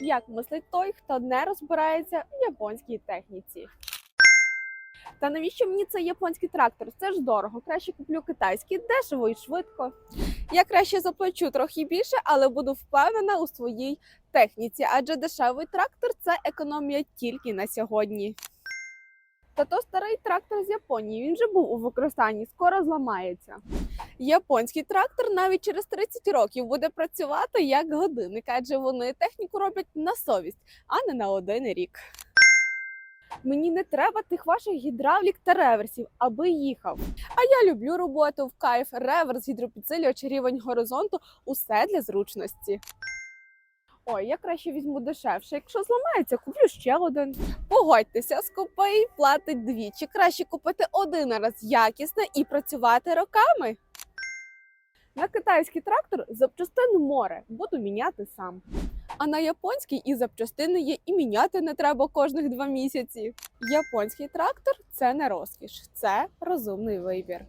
Як мислить той, хто не розбирається в японській техніці. Та навіщо мені цей японський трактор? Це ж дорого. Краще куплю китайський, дешево і швидко. Я краще заплачу трохи більше, але буду впевнена у своїй техніці, адже дешевий трактор це економія тільки на сьогодні. Та то старий трактор з Японії. Він вже був у використанні, скоро зламається. Японський трактор навіть через 30 років буде працювати як годинник, адже вони техніку роблять на совість, а не на один рік. Мені не треба тих ваших гідравлік та реверсів, аби їхав. А я люблю роботу в кайф, реверс, гідропідсилювач, рівень горизонту усе для зручності. Ой, я краще візьму дешевше. Якщо зламається, куплю ще один. Погодьтеся, скупий платить двічі. Краще купити один раз якісне і працювати роками. На китайський трактор запчастин море буду міняти сам. А на японський і запчастини є, і міняти не треба кожних два місяці. Японський трактор це не розкіш, це розумний вибір.